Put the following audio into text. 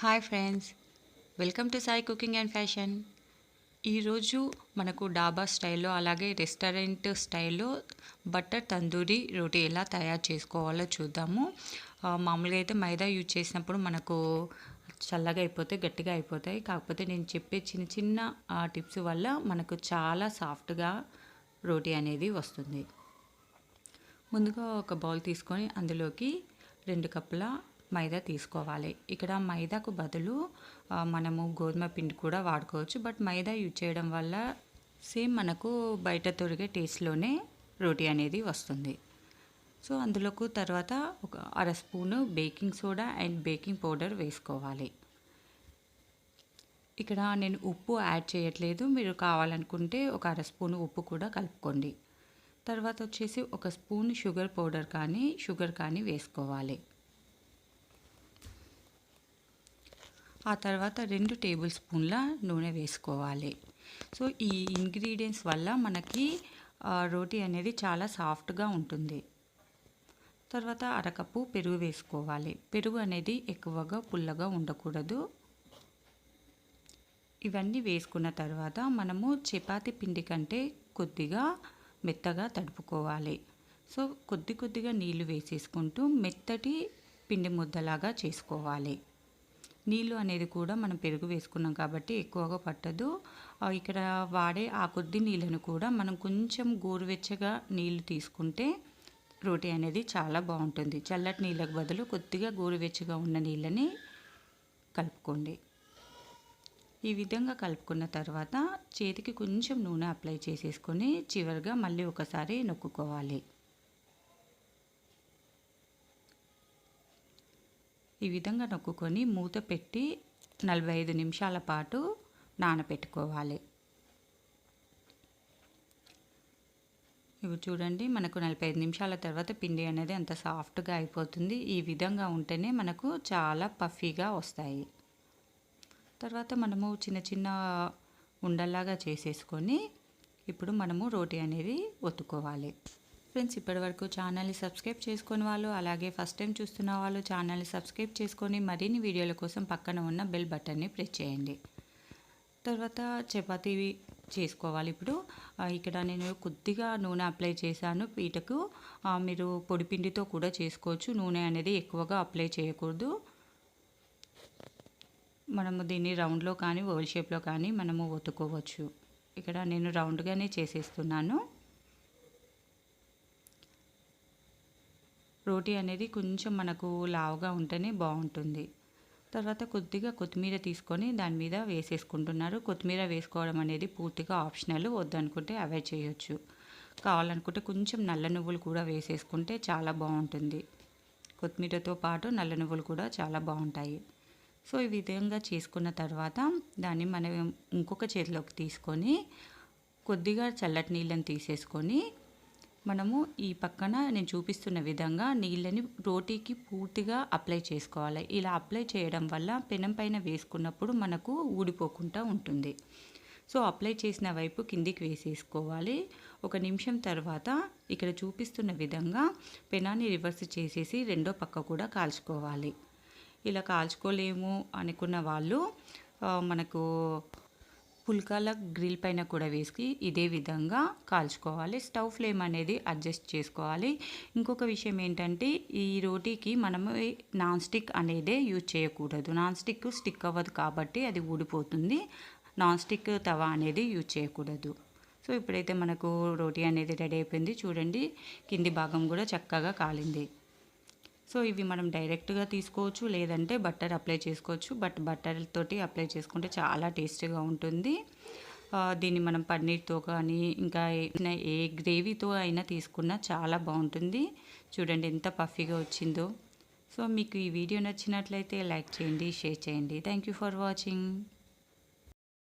Hi friends welcome to Sai cooking and fashion. ఈరోజు మనకు డాబా స్టైల్లో అలాగే రెస్టారెంట్ స్టైల్లో బటర్ తందూరి రోటీ ఎలా తయారు చేసుకోవాలో చూద్దాము. మామూలుగా అయితే మైదా యూజ్ చేసినప్పుడు మనకు చల్లగా అయిపోతే గట్టిగా అయిపోతాయి. కాకపోతే నేను చెప్పే చిన్న చిన్న ఆ టిప్స్ వల్ల మనకు చాలా సాఫ్ట్గా రోటీ అనేది వస్తుంది. ముందుగా ఒక బౌల్ తీసుకొని అందులోకి రెండు కప్పుల మైదా తీసుకోవాలి. ఇక్కడ మైదాకు బదులు మనము గోధుమ పిండి కూడా వాడుకోవచ్చు. బట్ మైదా యూజ్ చేయడం వల్ల సేమ్ మనకు బయట తొరిగే టేస్ట్లోనే రోటీ అనేది వస్తుంది. సో అందులోకి తర్వాత ఒక అర spoon baking soda and baking powder వేసుకోవాలి. ఇక్కడ నేను ఉప్పు యాడ్ చేయట్లేదు. మీరు కావాలనుకుంటే ఒక అర స్పూను ఉప్పు కూడా కలుపుకోండి. తర్వాత వచ్చేసి ఒక స్పూన్ షుగర్ పౌడర్ కానీ షుగర్ కానీ వేసుకోవాలి. ఆ తర్వాత రెండు టేబుల్ స్పూన్ల నూనె వేసుకోవాలి. సో ఈ ఇంగ్రీడియంట్స్ వల్ల మనకి రోటీ అనేది చాలా సాఫ్ట్గా ఉంటుంది. తర్వాత అరకప్పు పెరుగు వేసుకోవాలి. పెరుగు అనేది ఎక్కువగా పుల్లగా ఉండకూడదు. ఇవన్నీ వేసుకున్న తర్వాత మనము చపాతి పిండి కంటే కొద్దిగా మెత్తగా తడుపుకోవాలి. సో కొద్ది కొద్దిగా నీళ్ళు వేసేసుకుంటూ మెత్తటి పిండి ముద్దలాగా చేసుకోవాలి. నీళ్ళు అనేది కూడా మనం పెరుగు వేసుకున్నాం కాబట్టి ఎక్కువగా పట్టదు. ఇక్కడ వాడే ఆ కొద్ది నీళ్ళను కూడా మనం కొంచెం గోరువెచ్చగా నీళ్ళు తీసుకుంటే రోటీ అనేది చాలా బాగుంటుంది. చల్లటి నీళ్ళకు బదులు కొద్దిగా గోరువెచ్చగా ఉన్న నీళ్ళని కలుపుకోండి. ఈ విధంగా కలుపుకున్న తర్వాత చేతికి కొంచెం నూనె అప్లై చేసేసుకొని చివరిగా మళ్ళీ ఒకసారి నొక్కుకోవాలి. ఈ విధంగా నొక్కుకొని మూత పెట్టి నలభై ఐదు నిమిషాల పాటు నానబెట్టుకోవాలి ఇవి చూడండి మనకు నలభై ఐదు నిమిషాల తర్వాత పిండి అనేది అంత సాఫ్ట్గా అయిపోతుంది. ఈ విధంగా ఉంటేనే మనకు చాలా పఫీగా వస్తాయి. తర్వాత మనము చిన్న చిన్న ఉండల్లాగా చేసేసుకొని ఇప్పుడు మనము రోటీ అనేది ఒత్తుకోవాలి. ఫ్రెండ్స్ ఇప్పటివరకు ఛానల్ని సబ్స్క్రైబ్ చేసుకుని వాళ్ళు అలాగే ఫస్ట్ టైం చూస్తున్న వాళ్ళు ఛానల్ని సబ్స్క్రైబ్ చేసుకొని మరిన్ని వీడియోల కోసం పక్కన ఉన్న బెల్ బటన్ని ప్రెస్ చేయండి. తర్వాత చపాతీ చేసుకోవాలి ఇప్పుడు. ఇక్కడ నేను కొద్దిగా నూనె అప్లై చేశాను. పీటకు మీరు పొడిపిండితో కూడా చేసుకోవచ్చు. నూనె అనేది ఎక్కువగా అప్లై చేయకూడదు. మనము దీన్ని రౌండ్లో కానీ ఓవల్ షేప్లో కానీ మనము ఒత్తుకోవచ్చు. ఇక్కడ నేను రౌండ్గానే చేసేస్తున్నాను. రోటీ అనేది కొంచెం మనకు లావుగా ఉంటేనే బాగుంటుంది. తర్వాత కొద్దిగా కొత్తిమీర తీసుకొని దాని మీద వేసేసుకుంటున్నారు. కొత్తిమీర వేసుకోవడం అనేది పూర్తిగా ఆప్షనల్ వద్దనుకుంటే అవాయిడ్ చేయొచ్చు. కావాలనుకుంటే కొంచెం నల్ల నువ్వులు కూడా వేసేసుకుంటే చాలా బాగుంటుంది. కొత్తిమీరతో పాటు నల్ల నువ్వులు కూడా చాలా బాగుంటాయి. సో ఈ విధంగా చేసుకున్న తర్వాత దాన్ని మనం ఇంకొక చేతిలోకి తీసుకొని కొద్దిగా చల్లటి నీళ్ళని తీసేసుకొని మనము ఈ పక్కన నేను చూపిస్తున్న విధంగా నీళ్ళని రోటీకి పూర్తిగా అప్లై చేసుకోవాలి. ఇలా అప్లై చేయడం వల్ల పెనం పైన వేసుకున్నప్పుడు మనకు ఊడిపోకుండా ఉంటుంది. సో అప్లై చేసిన వైపు కిందికి వేసేసుకోవాలి. ఒక నిమిషం తర్వాత ఇక్కడ చూపిస్తున్న విధంగా పెనాన్ని రివర్స్ చేసేసి రెండో పక్క కూడా కాల్చుకోవాలి. ఇలా కాల్చుకోలేము అనుకున్న వాళ్ళు మనకు పుల్కాల గ్రిల్ పైన కూడా వేసి ఇదే విధంగా కాల్చుకోవాలి. స్టవ్ ఫ్లేమ్ అనేది అడ్జస్ట్ చేసుకోవాలి. ఇంకొక విషయం ఏంటంటే ఈ రోటీకి మనము నాన్ స్టిక్ అనేదే యూజ్ చేయకూడదు. నాన్ స్టిక్ స్టిక్ అవ్వదు కాబట్టి అది ఊడిపోతుంది. నాన్ స్టిక్ తవా అనేది యూజ్ చేయకూడదు. సో ఇప్పుడైతే మనకు రోటీ అనేది రెడీ అయిపోయింది. చూడండి కింది భాగం కూడా చక్కగా కాలింది. సో ఇవి మనం డైరెక్ట్గా తీసుకోవచ్చు లేదంటే బట్టర్ అప్లై చేసుకోవచ్చు. బట్ బట్టర్ తోటి అప్లై చేసుకుంటే చాలా టేస్టీగా ఉంటుంది. దీన్ని మనం పన్నీర్తో కానీ ఇంకా ఏ- ఏ గ్రేవీతో అయినా తీసుకున్నా చాలా బాగుంటుంది. చూడండి ఎంత పఫీగా వచ్చిందో. సో మీకు ఈ వీడియో నచ్చినట్లయితే లైక్ చేయండి షేర్ చేయండి. Thank you for watching.